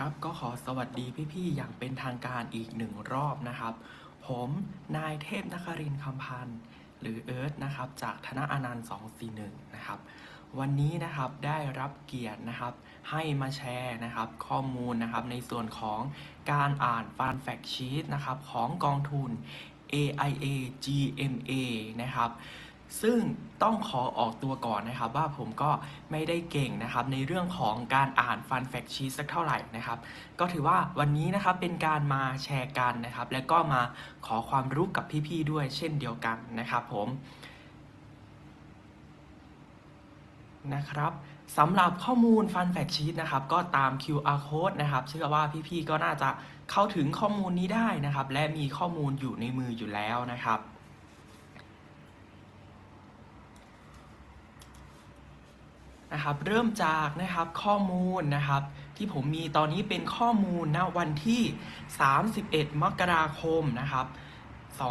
ครับก็ขอสวัสดีพี่ๆอย่างเป็นทางการอีกหนึ่งรอบนะครับ ผมนายเทพนครินคำพันธ์หรือเอิร์ธนะครับจากธนาอนันต์241นะครับวันนี้นะครับได้รับเกียรตินะครับ ให้มาแชร์นะครับข้อมูลนะครับในส่วนของการอ่านฟันแฟกชีตนะครับของกองทุน AIA GMA นะครับ ซึ่งต้องขอออกตัวก่อนนะครับว่าผมก็ไม่ได้เก่งนะครับในเรื่องของการอ่านฟันแฟกชีสักเท่าไหร่นะครับก็ถือว่าวันนี้นะครับเป็นการมาแชร์กันนะครับ และก็มาขอความรู้กับพี่ๆด้วยเช่นเดียวกันนะครับผมนะครับสำหรับข้อมูลฟันแฟกชีตนะครับก็ตาม QR code นะครับเชื่อว่าพี่ๆก็น่าจะเข้าถึงข้อมูลนี้ได้นะครับ และมีข้อมูลอยู่ในมืออยู่แล้วนะครับ นะครับเริ่มจากนะครับข้อมูลนะครับที่ผมมีตอนนี้เป็นข้อมูลณวันที่ 31 มกราคมนะครับ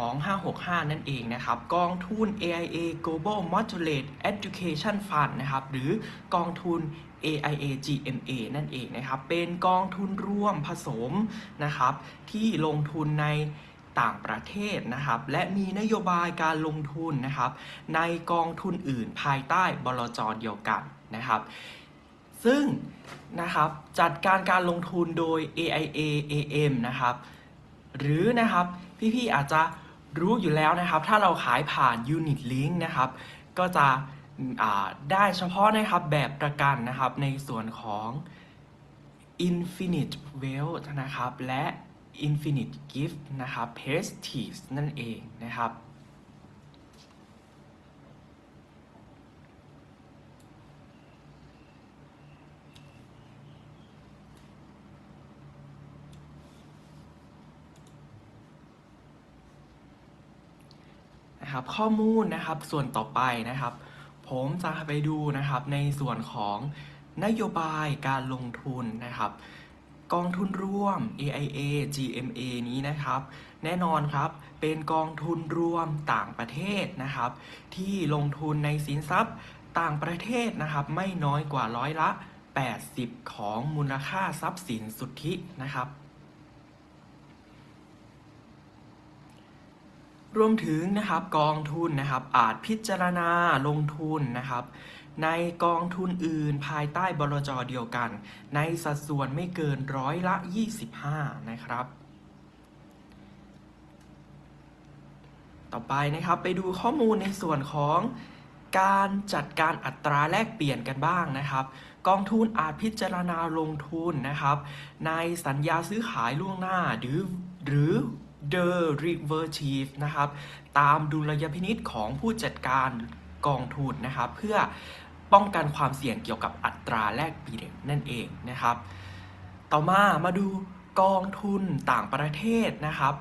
2565 นั่นเองนะครับ กองทุน AIA Global Moderate Education Fund นะครับ หรือกองทุน AIA GMA นั่นเองนะครับ เป็นกองทุนร่วมผสมนะครับ ที่ลงทุนใน ต่างประเทศนะครับ และมีนโยบายการลงทุนนะครับ ในกองทุนอื่นภายใต้บลจเดียวกันนะครับ ซึ่งนะครับจัดการการลงทุนโดย AIA AM นะครับ หรือนะครับพี่ๆอาจจะรู้อยู่แล้วนะครับ ถ้าเราขายผ่าน Unit Link นะครับ ก็จะได้เฉพาะนะครับแบบประกันนะครับในส่วนของ Infinite Wealth นะครับ และ Infinite Gift นะครับ Prestige นั่นเองนะครับ นะครับ ข้อมูลนะครับส่วนต่อไปนะครับ ผมจะไปดูนะครับในส่วนของนโยบายการลงทุนนะครับ กองทุนร่วม AIA GMA นี้นะครับ แน่นอนครับ เป็นกองทุนรวมต่างประเทศนะครับ ที่ลงทุนในสินทรัพย์ต่างประเทศนะครับ ไม่น้อยกว่าร้อยละ 80 ของมูลค่าทรัพย์สินสุทธินะครับรวมถึงนะครับกองทุนนะครับอาจพิจารณาลงทุนนะครับ ในกองทุนอื่นภายใต้บลจเดียวกัน ในสัดส่วนไม่เกินร้อยละ 25 นะครับ ต่อไปนะครับไปดูข้อมูลในส่วนของการจัดการอัตราแลกเปลี่ยนกันบ้างนะครับ กองทุนอาจพิจารณาลงทุนนะครับ ในสัญญาซื้อขายล่วงหน้าหรือหรือ derivative นะครับ ตามดุลยพินิษของผู้จัดการกองทุนนะครับ เพื่อ ป้องกันความเสี่ยงเกี่ยวกับอัตราแลกเปลี่ยนนั่นเองนะครับ ต่อมามาดูกองทุนต่างประเทศนะครับ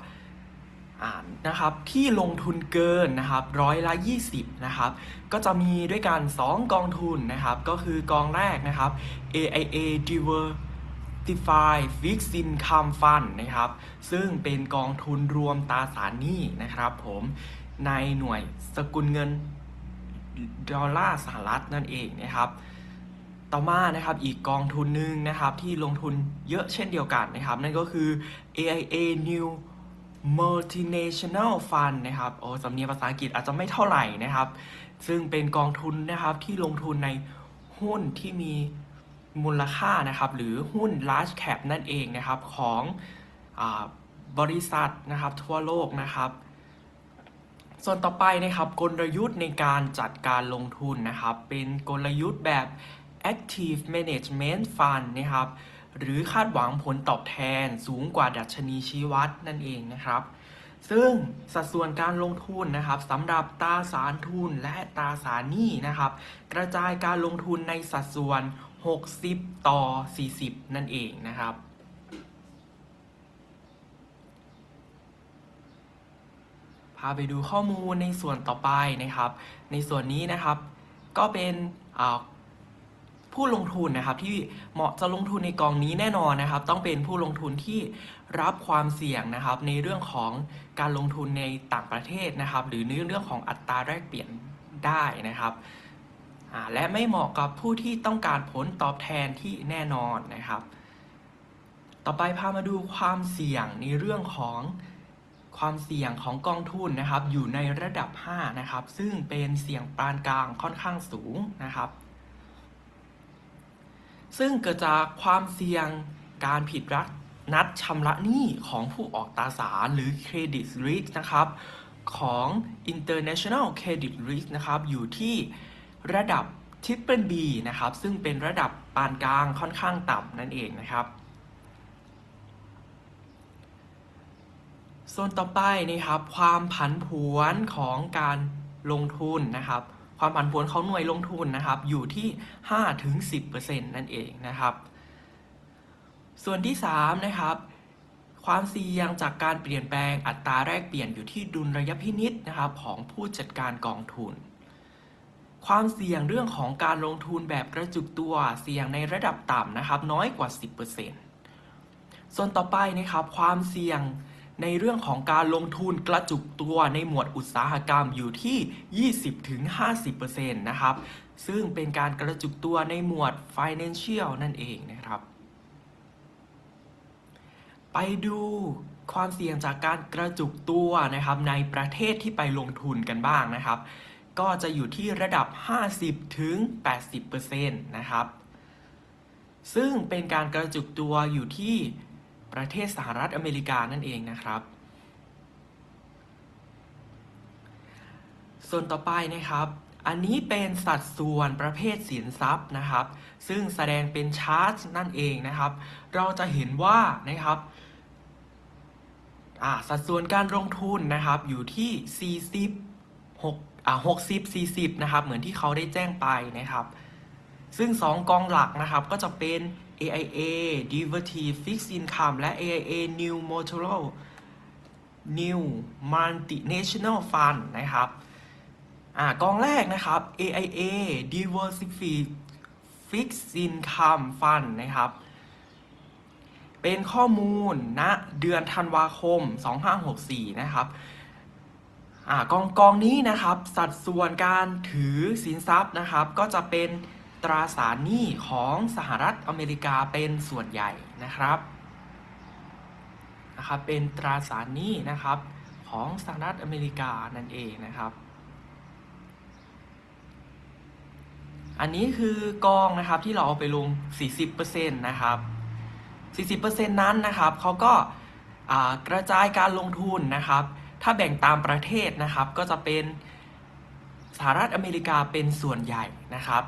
นะครับที่ลงทุนเกินนะครับร้อยละ 20นะครับก็จะมีด้วยกัน 2 กองทุนนะครับก็คือกองแรกนะครับ AIA Diversified Fixed Income Fund นะครับซึ่งเป็นกองทุนรวมตราสารหนี้นะครับผมในหน่วยสกุลเงิน ดอลลาร์สหรัฐนั่นเองนะครับ ต่อมานะครับอีกกองทุนหนึ่งนะครับที่ลงทุนเยอะเช่นเดียวกันนะครับ นั่นก็คือ AIA New Multinational Fund นะครับ โอ้สำเนียงภาษาอังกฤษอาจจะไม่เท่าไหร่นะครับ ซึ่งเป็นกองทุนนะครับที่ลงทุนในหุ้นที่มีมูลค่านะครับ หรือหุ้น large cap นั่นเองนะครับ ของอบริษัทนะครับทั่วโลกนะครับ ส่วนต่อไปนะครับกลยุทธ์ในการจัดการลงทุนนะครับ เป็นกลยุทธ์แบบ active management fund นะครับ หรือคาดหวังผลตอบแทนสูงกว่าดัชนีชี้วัดนั่นเองนะครับ ซึ่งสัดส่วนการลงทุนนะครับสำหรับตราสารทุนและตราสารหนี้นะครับ กระจายการลงทุนในสัดส่วน 60 ต่อ 40 นั่นเองนะครับาไปดูข้อมูลในส่วนต่อไปนะครับ ในส่วนนี้นะครับก็เป็นผู้ลงทุนนะครับที่เหมาะจะลงทุนในกองนี้แน่นอนนะครับ ต้องเป็นผู้ลงทุนที่รับความเสี่ยงนะครับ ในเรื่องของการลงทุนในต่างประเทศนะครับ หรือในเรื่องของอัตราแลกเปลี่ยนได้นะครับและไม่เหมาะกับผู้ที่ต้องการผลตอบแทนที่แน่นอนนะครับ ต่อไปพามาดูความเสี่ยงในเรื่องของ ความเสี่ยงของกองทุนนะครับอยู่ในระดับ 5 นะครับ ซึ่งเป็นเสี่ยงปานกลางค่อนข้างสูงนะครับ ซึ่งเกิดจากความเสี่ยงการผิดรักนัดชำระหนี้ของผู้ออกตราสารหรือ Credit Risk นะครับของ International Credit Risk นะครับอยู่ที่ระดับ Triple B นะครับซึ่งเป็นระดับปานกลางค่อนข้างต่ำนั่นเองนะครับ ส่วนต่อไปนะครับ ความผันผวนของการลงทุนนะครับ ความผันผวนของหน่วยลงทุนนะครับ อยู่ที่5-10%นั่นเองนะครับ ส่วนที่3นะครับความเสี่ยงจากการเปลี่ยนแปลงอัตราแลกเปลี่ยนอยู่ที่ดุลระยะพินิษนะครับของผู้จัดการกองทุน ความเสี่ยงเรื่องของการลงทุนแบบกระจุกตัวเสี่ยงในระดับต่ำนะครับน้อยกว่า 10%ส่วนต่อไปนะครับความเสี่ยง ในเรื่องของการลงทุนกระจุกตัวในหมวดอุตสาหกรรมอยู่ที่ 20-50%นะครับ ซึ่งเป็นการกระจุกตัวในหมวด financial นั่นเองนะครับ ไปดูความเสี่ยงจากการกระจุกตัวนะครับในประเทศที่ไปลงทุนกันบ้างนะครับ ก็จะอยู่ที่ระดับ 50-80%นะครับ ซึ่งเป็นการกระจุกตัวอยู่ที่ ประเทศสหรัฐอเมริกานั่นเองนะครับ ส่วนต่อไปนะครับ อันนี้เป็นสัดส่วนประเภทสินทรัพย์นะครับ ซึ่งแสดงเป็นชาร์ตนั่นเองนะครับ เราจะเห็นว่านะครับสัดส่วนการลงทุนนะครับอยู่ที่ 40 6อ่า60 40 นะครับ เหมือนที่เขาได้แจ้งไปนะครับ ซึ่ง 2 กองหลักนะครับก็จะเป็น AIA Derivative Fixed Income และ AIA New Motor New Multinational Fund นะครับอ่ากองแรกนะครับ AIA Diversified Fixed Income Fund นะครับ เป็นข้อมูลณนะเดือนธันวาคม 2564 นะครับอ่ากองกองนี้นะครับ สัดส่วนการถือสินทรัพย์นะครับ ก็จะเป็น ตราสารหนี้ของสหรัฐอเมริกาเป็นส่วนใหญ่นะครับนะครับ เป็นตราสารหนี้นะครับของสหรัฐอเมริกานั่นเองนะครับ อันนี้คือกองนะครับที่เราเอาไปลง 40%นะครับ 40%นั้นนะครับเขาก็กระจายการลงทุนนะครับ ถ้าแบ่งตามประเทศนะครับก็จะเป็นสหรัฐอเมริกาเป็นส่วนใหญ่นะครับ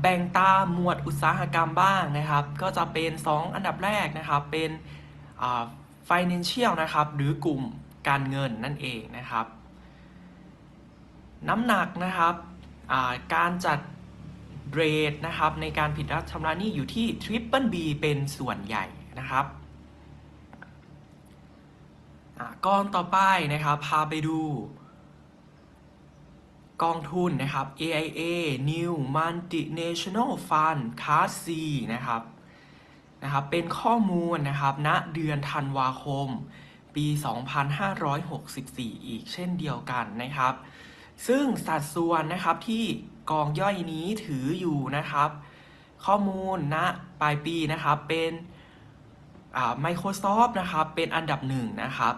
แบ่งตามหมวดอุตสาหกรรมบ้างนะครับ ก็จะเป็น 2 อันดับแรกนะครับ เป็น financial นะครับ หรือกลุ่มการเงินนั่นเองนะครับ น้ำหนักนะครับการจัดเรทนะครับในการผิดรับชำระหนี้อยู่ที่ Triple B เป็นส่วนใหญ่นะครับก้อนต่อไปนะครับ พาไปดู กองทุนนะครับ AIA New Multinational Fund Class C นะครับนะครับเป็นข้อมูลนะครับณเดือนธันวาคม ปี 2564 อีกเช่นเดียวกันนะครับ ซึ่งสัดส่วนนะครับที่กองย่อยนี้ถืออยู่นะครับ ข้อมูลณปลายปีนะครับเป็น Microsoft นะครับเป็นอันดับหนึ่งนะครับ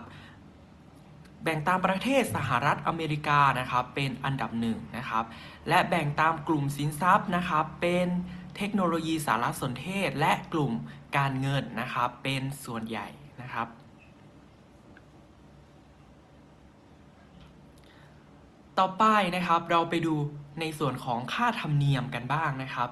แบ่งตามประเทศสหรัฐอเมริกานะครับเป็นอันดับหนึ่งนะครับและแบ่งตามกลุ่มสินทรัพย์นะครับเป็นเทคโนโลยีสารสนเทศและกลุ่มการเงินนะครับเป็นส่วนใหญ่นะครับต่อไปนะครับเราไปดูในส่วนของค่าธรรมเนียมกันบ้างนะครับ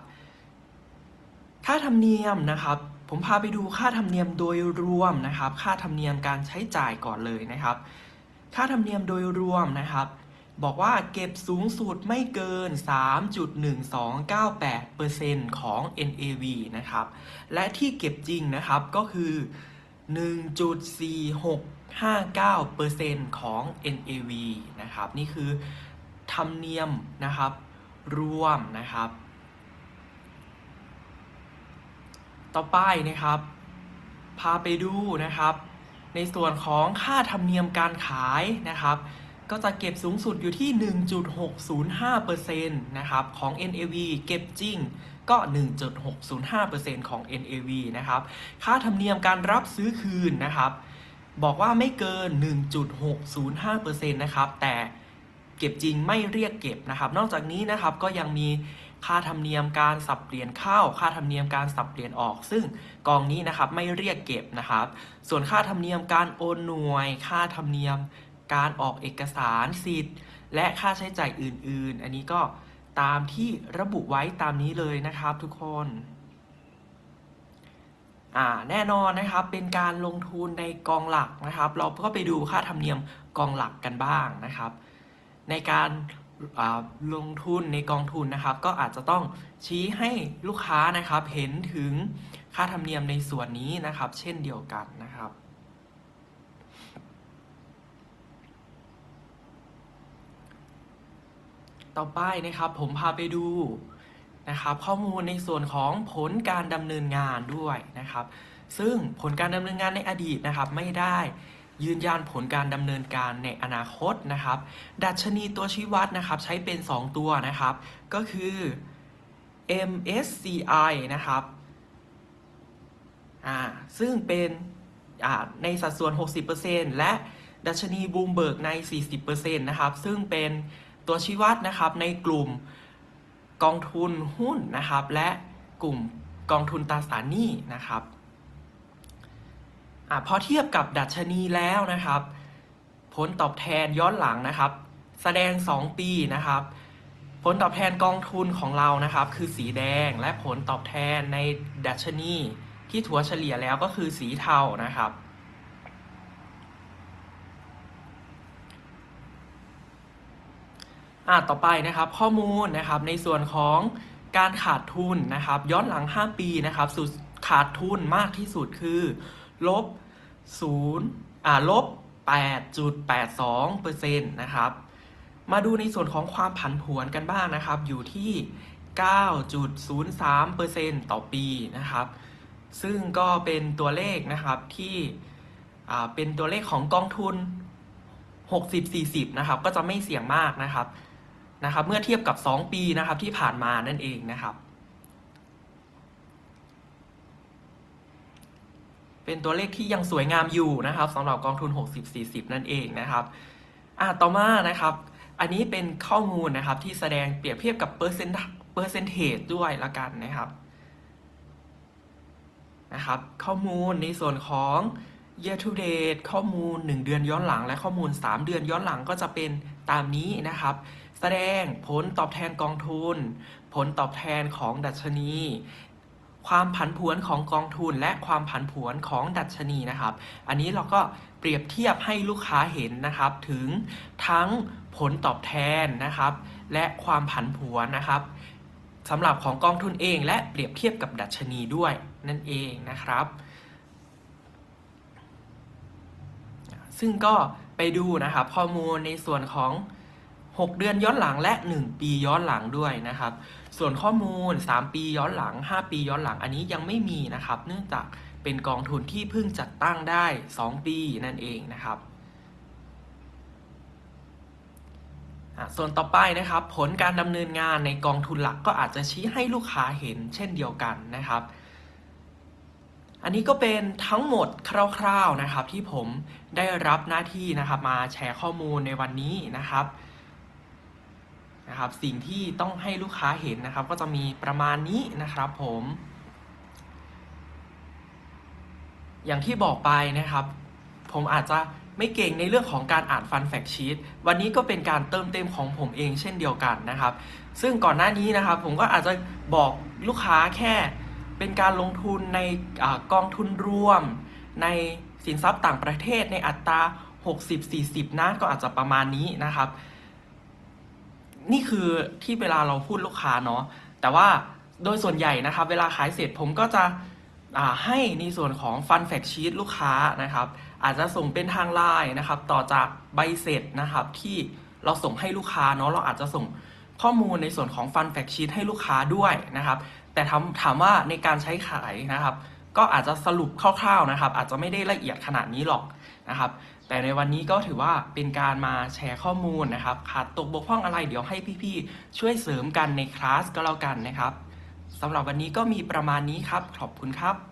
ค่าธรรมเนียมนะครับ ผมพาไปดูค่าธรรมเนียมโดยรวมนะครับ ค่าธรรมเนียมการใช้จ่ายก่อนเลยนะครับ ค่าธรรมเนียมโดยรวมนะครับ บอกว่าเก็บสูงสุดไม่เกิน 3.1298%ของ NAV นะครับ และที่เก็บจริงนะครับก็คือ 1.4659%ของ NAV นะครับ นี่คือธรรมเนียมนะครับรวมนะครับ ต่อไปนะครับ พาไปดูนะครับ ในส่วนของค่าธรรมเนียมการขายนะครับ ก็จะเก็บสูงสุดอยู่ที่ 1.605%นะครับของ NAV เก็บจริงก็ 1.605%ของ NAV นะครับ ค่าธรรมเนียมการรับซื้อคืนนะครับ บอกว่าไม่เกิน 1.605%นะครับ แต่เก็บจริงไม่เรียกเก็บนะครับ นอกจากนี้นะครับก็ยังมี ค่าธรรมเนียมการสับเปลี่ยนเข้า ค่าธรรมเนียมการสับเปลี่ยนออก ซึ่งกองนี้นะครับไม่เรียกเก็บนะครับ ส่วนค่าธรรมเนียมการโอนหน่วย ค่าธรรมเนียมการออกเอกสารสิทธิ์ และค่าใช้จ่ายอื่น ๆ อันนี้ก็ตามที่ระบุไว้ตามนี้เลยนะครับทุกคนแน่นอนนะครับเป็นการลงทุนในกองหลักนะครับ เราก็ไปดูค่าธรรมเนียมกองหลักกันบ้างนะครับ ในการ ลงทุนในกองทุนนะครับ ก็อาจจะต้องชี้ให้ลูกค้านะครับเห็นถึงค่าธรรมเนียมในส่วนนี้นะครับ เช่นเดียวกันนะครับต่อไปนะครับผมพาไปดูนะครับข้อมูลในส่วนของผลการดำเนินงานด้วยนะครับ ซึ่งผลการดำเนินงานในอดีตนะครับไม่ได้ ยืนยันผลการดำเนินการในอนาคตนะครับ ดัชนีตัวชี้วัดนะครับใช้เป็น 2 ตัวนะครับ ก็คือ MSCI นะครับอ่าซึ่งเป็นอ่าในสัดส่วน 60%และดัชนีบูมเบิร์กใน 40%นะครับ ซึ่งเป็นตัวชี้วัดนะครับในกลุ่มกองทุนหุ้นนะครับ และกลุ่มกองทุนตราสารหนี้นะครับ อาพอเทียบกับดัชนีแล้วนะครับ ผลตอบแทนย้อนหลังนะครับ แสดง 2 ปีนะครับ ผลตอบแทนกองทุนของเรานะครับ คือสีแดงและผลตอบแทนในดัชนีที่ถัวเฉลี่ยแล้วก็คือสีเทานะครับ อ่าต่อไปนะครับข้อมูลนะครับในส่วนของการขาดทุนนะครับ ย้อนหลัง 5 ปีนะครับสุดขาดทุนมากที่สุดคือ ลบ0อ่าลบ 8.82%นะครับ มาดูในส่วนของความผันผวนกันบ้างนะครับ อยู่ที่ 9.03%ต่อปีนะครับ ซึ่งก็เป็นตัวเลขนะครับที่เป็นตัวเลขของกองทุน 60-40 นะครับ ก็จะไม่เสี่ยงมากนะครับนะครับ เมื่อเทียบกับ 2 ปีนะครับที่ผ่านมานั่นเองนะครับ เป็นตัวเลขที่ยังสวยงามอยู่นะครับสำหรับกองทุน 60-40 นั่นเองนะครับอะต่อมานะครับ อันนี้เป็นข้อมูลนะครับที่แสดงเปรียบเทียบกับเปอร์เซ็นต์เปอร์เซนเทจด้วยละกันนะครับนะครับ ข้อมูลในส่วนของ year to date ข้อมูล 1 เดือนย้อนหลัง และข้อมูล 3 เดือนย้อนหลังก็จะเป็นตามนี้นะครับ แสดงผลตอบแทนกองทุน ผลตอบแทนของดัชนี ความผันผวนของกองทุน และความผันผวนของดัชนีนะครับ อันนี้เราก็เปรียบเทียบให้ลูกค้าเห็นนะครับ ถึงทั้งผลตอบแทนนะครับ และความผันผวนนะครับสำหรับของกองทุนเอง และเปรียบเทียบกับดัชนีด้วยนั่นเองนะครับ ซึ่งก็ไปดูนะครับข้อมูลในส่วนของ 6 เดือนย้อนหลังและ 1 ปีย้อนหลังด้วยนะครับ ส่วนข้อมูล 3 ปีย้อนหลัง 5 ปีย้อนหลังอันนี้ยังไม่มีนะครับ เนื่องจากเป็นกองทุนที่เพิ่งจัดตั้งได้ 2 ปีนั่นเองนะครับส่วนต่อไปนะครับ ผลการดำเนินงานในกองทุนหลักก็อาจจะชี้ให้ลูกค้าเห็นเช่นเดียวกันนะครับ อันนี้ก็เป็นทั้งหมดคร่าวๆนะครับ ที่ผมได้รับหน้าที่นะครับ มาแชร์ข้อมูลในวันนี้นะครับ นะครับ สิ่งที่ต้องให้ลูกค้าเห็นนะครับ ก็จะมีประมาณนี้นะครับผม อย่างที่บอกไปนะครับ ผมอาจจะไม่เก่งในเรื่องของการอ่านฟันแฟกชีตวันนี้ก็เป็นการเติมเต็มของผมเองเช่นเดียวกันนะครับ ซึ่งก่อนหน้านี้นะครับ ผมก็อาจจะบอกลูกค้าแค่เป็นการลงทุนในอกองทุนรวม ในสินทรัพย์ต่างประเทศในอัตรา 60-40 นะก็อาจจะประมาณนี้นะครับ นี่คือที่เวลาเราพูดลูกค้าเนาะแต่ว่าโดยส่วนใหญ่นะครับ เวลาขายเสร็จผมก็จะให้ในส่วนของฟันแฟกชีตลูกค้านะครับ อาจจะส่งเป็นทางไลน์นะครับ ต่อจากใบเสร็จนะครับ ที่เราส่งให้ลูกค้าเนาะเราอาจจะส่งข้อมูลในส่วนของฟันแฟกชีตให้ลูกค้าด้วยนะครับ แต่ถามถามว่าในการใช้ขายนะครับ ก็อาจจะสรุปคร่าวๆนะครับ อาจจะไม่ได้ละเอียดขนาดนี้หรอกนะครับ แต่ในวันนี้ก็ถือว่าเป็นการมาแชร์ข้อมูลนะครับ ขาดตกบกพร่องอะไรเดี๋ยวให้พี่ๆ ช่วยเสริมกันในคลาสก็แล้วกันนะครับสำหรับวันนี้ก็มีประมาณนี้ครับ ขอบคุณครับ